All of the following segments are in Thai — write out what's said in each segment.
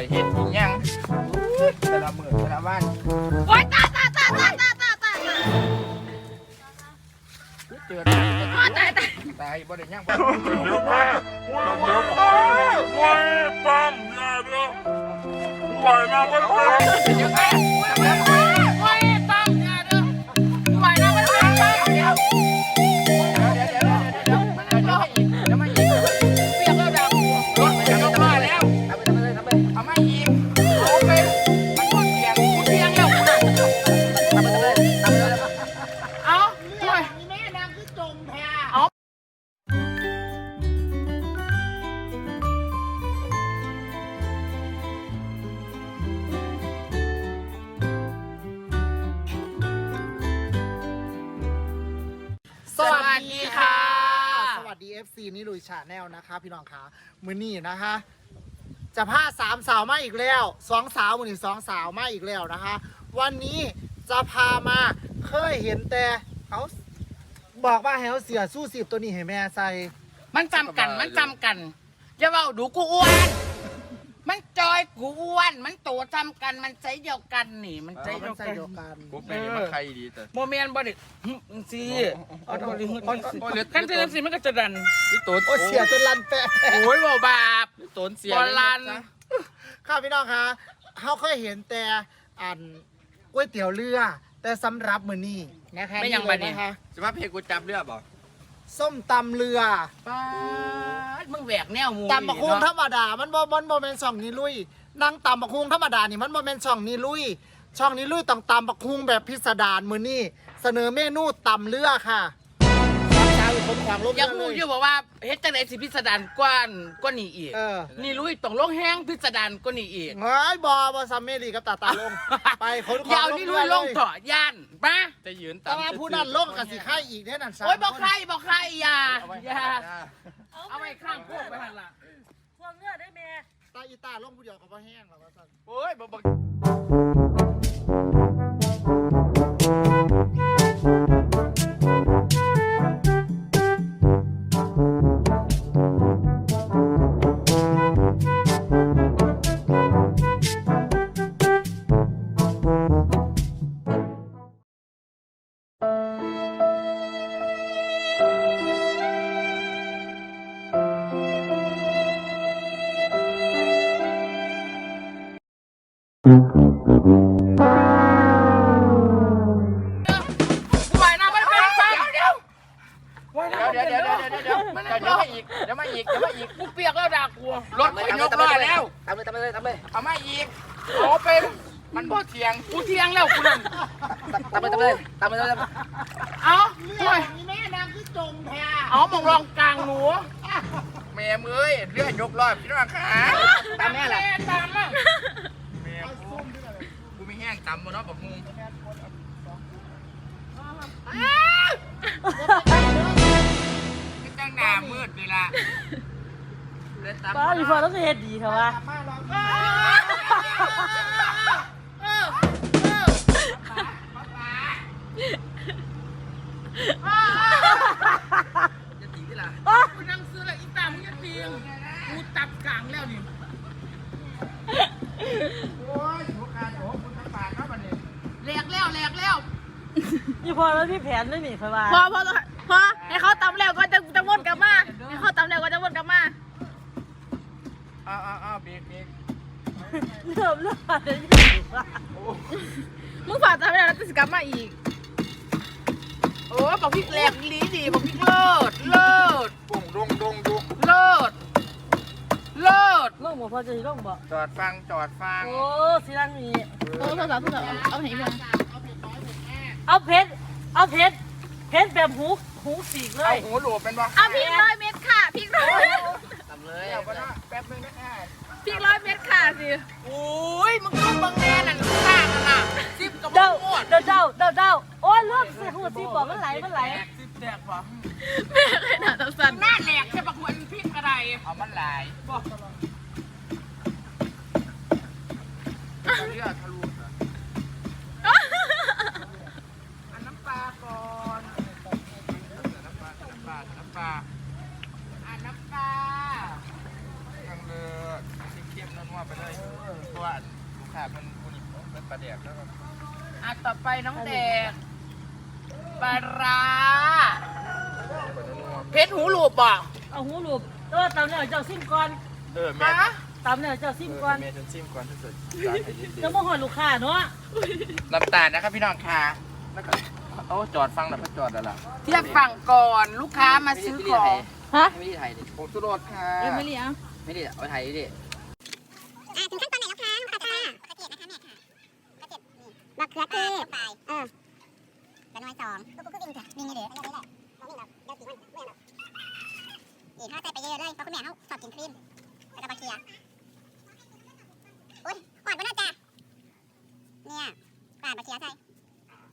อยเห็ดอีหยังแต่ละมือแต่ละวันโอ๊ยตายตายตายตายตายตายตายเจอตายตายตายตายบ่ได้หยังบ่ ซีนี่ลุยชาแนลนะคะพี่น้องคะมือนี่นะคะ จะพาสามสาวมาอีกแล้วสองสาวมือนี่สองสาวมาอีกแล้วนะคะ วันนี้จะพามาเคยเห็นแต่เขาบอกว่าแฮวเสียสู้สิบตัวนี้เห้แม่ใส่มันจำกันมันจำกันอย่าเว่าดูกูอ้วน จอยกูอ้วนมันโตจำกันมันใจเดียวกันนี่ มันใจมัเดีนยวใส่กันเดียวกันกูเป็นมาใครดีแต่ โมเมนต์บอดิหึสิเอาเอาดิโอ้ยโอ้ยเหลือกันเจอสิมันก็จะดันพี่ตูนโอ้เสียจนลันแปะโอ้ยบ่บาปพี่ตูนเสียบอลลันค่ะพี่น้องคะเขาเคยเห็นแต่อันก๋วยเตี๋ยวเรือ แต่สำหรับมือนี่นะคะไม่ยังบัดนี้นะคะจะมาเพลงกูจับเรือบ่ ส้มตำเรือป้าดมึงแหวกแนวหมูตำบักฮุงธเนาะรรมดา มันบ่มันบ่แม่นช่องนี้ลุยนางตำบักฮุงธรรมดานี่มันบ่แม่นช่องนี้ลุยช่องนี้ลุยต้องตำบักฮุงแบบพิสดารมื้อนี้เสนอเมนูตำเรือค่ะ สาวๆอยู่คนขวางลบอยากเลรู้ยอยู่บอกว่าเฮ็ดจังไดสิพิสดารกว่านกว่านี่อีกเออนี่ลุยต้องลงแห้งพิสดารกว่านี่อีกเฮ้ยบอบอซัมเมรีกับตาตาลง ไปคนขอยาวางนี่ลลุงยเรือลเลงยเถาะย่านมาจะยืนแต่ว่าผู้นั้นลงกับสิไข่อีกแน่นั่นสามโอ้ยบอกคนใครบอกใครอย่าเอาไว้อย่าอ่าเอาไว้ข้างพวกไปหันละตาอีตาลงผู้เดียวกับบ่แห้งหรอกว่าซั่นโอ้ยบ่บ่ไหวนะมันเป็นไฟเดี๋ยวไหวนะเดี๋ยวเดี๋ยวเดี๋ยวเดี๋ยวเดี๋ยวเดี๋ยวเดี๋ยวมาอีกเดี๋ยวมาอีกเดี๋ยวมาอีกกูเปียกแล้วด่ากูรถมันยกล้อแล้วตามเลยตามเลยตามเลยเอามาอีกโอ้เป็นมันบ่เถียงกูเทียงแล้วกูนั่นตามเลยตามเลยตามเลยตามเลยเอาโอ้ยแม่นางคือจมแพ้เอามองรองกลางหนูแม่มือเอ้ยเรือยกล้อพี่น้องขาตามแม่ละตามอะแม่กูกูไม่แห้ งตำบ่เนาะบักมุงพี่จังหน้ามืดนี่ล่ะเดินตามป้าดีพอต้องเฮ็ดดีเถอะวะมาลองจะตีที่ล่ะ กูนั่งซื้อแล้วอีตามึงจะตีงกูตับกลางแล้วนี่ โอ้ยหัวขาดโอ้คุณทั้งปากเนาะบัดนี้ แหลกแล้วแหลกแล้ว ดี พอแล้วพี่แผนด้วยนี่เถอะวะพอพอพอให้เขาตำแล้วก็จะจะวนกลับมาให้เขาตำแล้วก็จะวนกลับมาอ้าวอ้าวอ้าวเบรกเบรกเริ่มเริ่มอะไรอยู่วะมึงฝ่าตำแล้วแล้วจะกลับมาอีกโอ้บอกพี่แหลกลีดีบอกพี่เลิศเลิศปุ้งดงดงดงเลิศเลิศลงบ่พอจะลงบ่จอดฟังจอดฟังโอ้สิรังนี่โอ้โทรศัพท์โทรศัพท์เอาไหนมาเอาเพชร เอาเพชรเพชรแบบหูหูสีกเลเอายหูหลวเป็นบ่เอาพริกร้อยเม็ดค่ะพริกร้อยทำเลยเอาไปนะแป๊บนึงนะอะพริกร้อยเม็ดค่ะสิโอ้ยมึงต้องบังแน่นั่นข้างนั่นน่ะซิบกับเดามึงหมดเดาเดาเดาเดาโอ้ยเริ่มสีหูสีบ่มันไหลมันไหลซิบแดกปะแม่เคยหนาตำสันหน้าแหลกใช่ปะควรพริกกระได เอามันหลายบอกเลือดทะลุเหรออันน้ำปลาก่อนน้ำปลาน้ำปลาน้ำปลา อ่าน้ำปลา จังเลยเข้มๆนัว วไปเลยเพราะว่า ลูกค้ามันคุณเป็นประเดี๋ยวแล้วก็อะต่อไปน้องเด็กปลาร้าเพชรหูหลูบบ่เอาหูรูปแต่ว่าตำแล้วเจ้าซิมก่อนเออแม่ฮะตำแล้วเจ้าซิมก่อนแม่ฉันชิมก่อนถ้าเกิดจะมาหอดลูกค้าเนาะน้ำตาลนะครับพี่น้องค่ะแล้วก็เอาจอดฟังหน่อยพอจอดแล้วล่ะเทียบฝั่งก่อนลูกค้ามาซื้อของฮะไม่ได้ถ่ายดิผมสุรสค่ะ เอ็มไม่เลี้ยงไม่ได้เอาถ่ายดิ อ่าถึงขั้นตอน มะเขือเทศไปเออกระน้อยสองกูกูวิ่งเถอะวิ่งนี่เด้อไม่ได้ไม่ได้เราวิ่งเราเดี๋ยวสีมันไม่เอาหรอกนี่ถ้าใส่ไปเยอะเลยเพราะคุณแม่เขาชอบกินครีมแล้วก็มะเขืออุ้ยหวานปะน่าจ้าเนี่ยหวานมะเขือใช่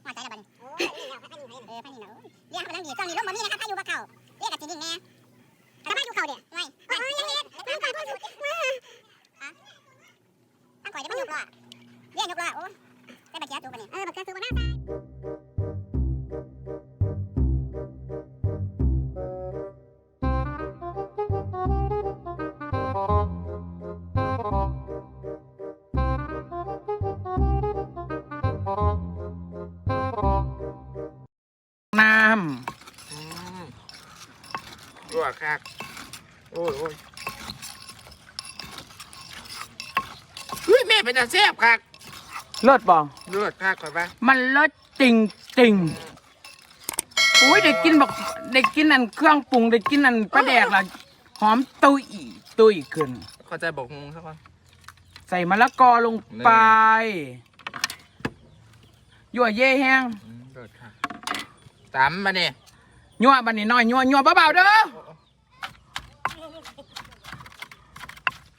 หวานใจระบาดโอ้ยนี่เนาะพันนี่เออพันนี่เนาะเรียกเขาไปนั่งดีกล้องนี้ร่มบ่มีนะคะถ้าอยู่บ่เข่าเรียกกับจริงๆแน่ วคักโอ้ยโอ้ยเฮ้ยแม่เป็นอาเซฟคักำเลิศบ่เลือดคักก่อนปะมันเลิศจริงจริงอุ้ยเด็กกินบอกเด็กกินอันเครื่องปรุงเด็กกินอันปลาแดกละหอมตุยตุยขึ้น เข้าใจบอกงงสักคน ใส่มะละกอลงไปยั่วเย่แห้ง อืมเลือดคักตำมาเนี่ยยั่วบันนี้น้อยยั่วยั่วเบาๆเด้อ โ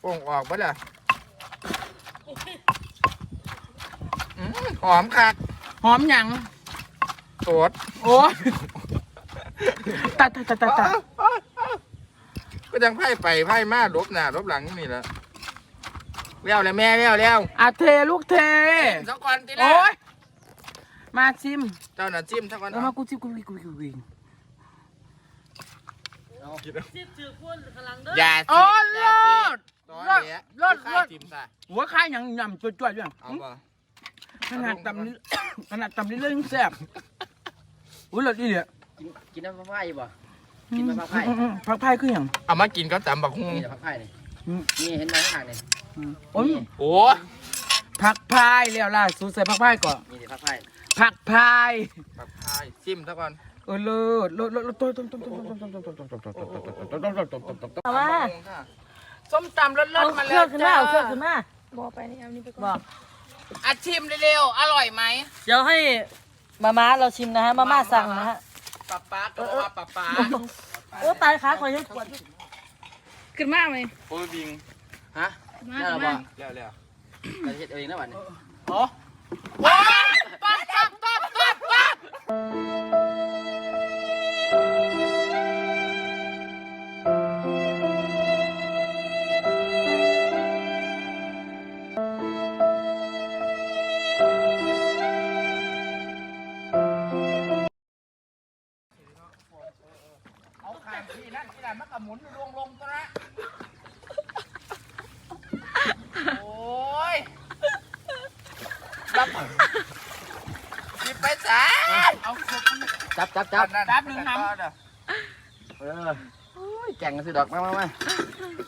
ป่งออกปะล่ะอืมหอมคักหอมหยังโตดโอ้ยตัดตัดตัดตัดตัดก็ยังไพ่ไปไพ่มาลบหน้าลบหลังนี่แหละเลี้ยวเลยแม่เลี้ยวเลี้ยวอะเทลูกเท สักคนทีละโอ้ยมาชิมเจ้าหน้าจิ้มสักคนแล้วมากูจิ้มกูกูกูกูกูซิมถือคนข้างหลังเด้ออย่าโอ้สิเลิศต่อเลิศแหละเลิศค่าเลิศจิ้มซะหัวข้ายหยังยำจ่วยๆด้วยเอาบ่ขนาดตำนี้ ขนาดตำนี้เรื่องแซ่บอุ้ยเลิศดีเนี่ยกินน้ำผักไผ่บ่ กินมะพร้าวไผ่อืมอืมผักไผ่คืออย่างเอามากินก็ตำบักฮุงนี่แต่ผักไผ่นี่อืมนี่เห็นไหมข้างหลังนี่โอ้ยโอ้ผักพายแล้วล่ะสูใส่ผักพายก่อนนี่แต่ผักไผ่ผักพายปักพายจิ้มสักคนเออเลิศเลิศเลิศเลิศต้มต้มต้มต้มต้มต้มต้มต้มต้มต้มต้มต้มต้มต้มต้มต้มต้มต้มต้มเอามา ส้มตำเลิศเลิเอาศมาเคแล้รื่อวงขึ้นมาเอาเครื่องขึ้นมาบอกไปนี่เอานี่ไปก่อนบอกอาชิมเร็วๆ อร่อยไหมเดี๋ยวให้มาม่าเราชิมนะฮะมาม่าสั่งนะฮะป๊าป๊าก็ว่าป๊าป๊าโอ้ตายขาขอยยังปวดขึ้นมากเลยโอ้ยบิงฮะมาน่าขึ้นบ่มาเลี้ยวเลี้ยวเราจะเฮ็ดเอาเองนะวันนี้ว้าวป๊าป๊ เอาขามที่นั่นที่นั่นมันก็หมุนลงลงตัวละโอ้ยรับจิบไปสาเอาครบจับจับจับแป๊บนึงครับเออโอ้ยแก่งกันสิดอกมามามา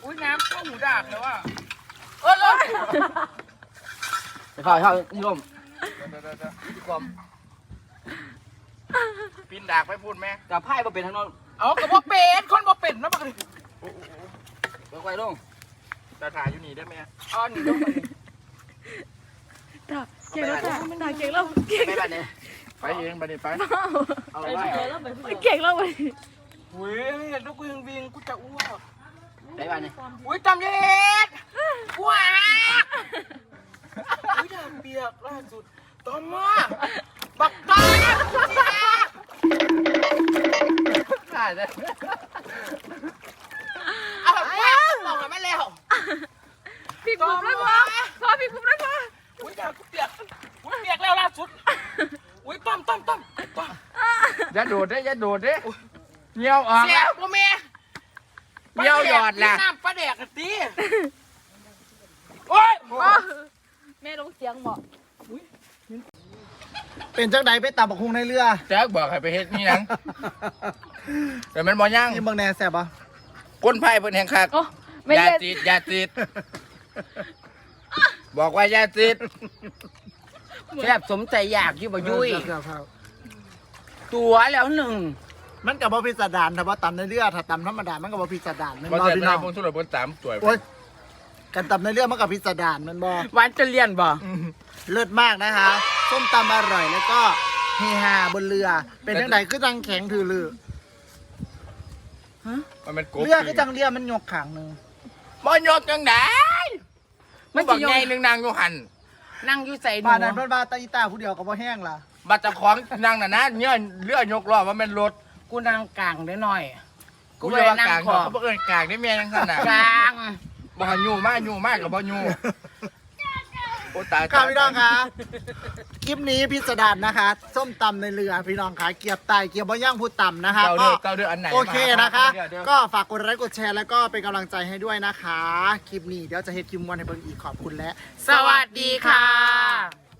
อุ้ยน้ำเข้าหูดาบเลยว่ะเออเลิศไปเข้าเข้านี่ร่มพี่กรมปีนดากไปพูดไหมกับไผ่บ่เป็นทางโน้น เอากระเพาะเป็ดคนบ่เป็ดนะบักเลยไว้ไว้ลงจะถ่ายอยู่นี่ได้ไหมอ๋อนี่ต้องไปเก่งแล้วจ้ะตาเก่งแล้วเก่งไปบ้านนี่ไปเองไปนี่ไปเอาไปไว้ผู้เดียวแล้วไปผู้เดียวเก่งแล้วไปอุ้ยลูกกูยังวิ่งกูจะอ้วกไปบ้านนี่อุ้ยจำเย็ดว้าอุ้ยดาบเปียกล่าสุดตอมมาบักตาย ถ่ายได้เอาแบบว่าบอกมาแล้วพี่กุ๊บได้พอพอพี่กุ๊บได้พออุ้ยดาบกูเปียกอุ้ยเปียกแล้วล่าสุดอุ้ยต้อมต้อมต้อมต้อมอย่าโดดเด้อย่าโดดเด้เงี้ยวออกเสียกูเมียเงี้ยวหยอดล่ะน้ำปลาแดกกันตีโอ้งบอก เป็นจังใดไปตามบักฮุงในเรือแจ๊กบอกให้ไปเฮ็ดนี่หยังแต่มันบ่ย่างนี่เบางแน่แซ่บปะก้นไผ่เพิ่นแห่งคักโอ้ไม่อย่าได้ติดอย่าติด บอกว่าอย่าติดแซ่บสมใจอยากอยู่บ่ยุ้ยครับครับตัวแล้วหนึ่งมันกับบ่พิสดารถ้าว่าตำในเรือถ้าตำธรรมดามันกับบ่พิสดารแมันบ่บ่ใส่พี่ไปน้องบนสุรบนสามตัวโอ้ย กันตำในเรือมันกับพิสดารแมันบ่หวานจะเลี่ยนบ่ เลิศมากนะคะส้มตำอร่อยแล้วก็เฮฮาบนเรือ เป็นจังใดคือจังแข็งถือเรือมันเป็นกบเรือคือจังเรือมันยกขางหนึงบ่ยกจังได๋มัมันนสิบอกยกไงนึงนางอยู่หันนั่งอยู่ใส่หนูบ้านนั้นเพิ่นว่าตาอีตาผู้เดียวก็บ่แห้งล่ะบัตรเจ้าของนางน่ะนะเนี่ยเรือยกล้อว่ามันรถกูนั่งกลางได้หน่อย กูกูไปเลยว่านั่งกลางขอบเขาบ่เอิ้นกลางได้แม่จังซั่นน่ะกลาง บ่ให้ยู่มายู่มากก็บ่ยู่โอ้ตายค่ะพี่น้องคะคลิปนี้พิสดารนะคะ ส้มตำในเรือพี่น้องคะเกียบไตเกียบบ่ย่างผู้ตำนะคะเจ้าก็เด้อเจ้าเด้ออันไหนโอเคนะคะเดี๋ยวเดี๋ยวก็ฝากกดไลค์กดแชร์แล้วก็เป็นกำลังใจให้ด้วยนะคะ คลิปนี้เดี๋ยวจะเฮ็ดคลิปมวนให้เบิ่งอีกขอบคุณและ สวัสดีค่ะ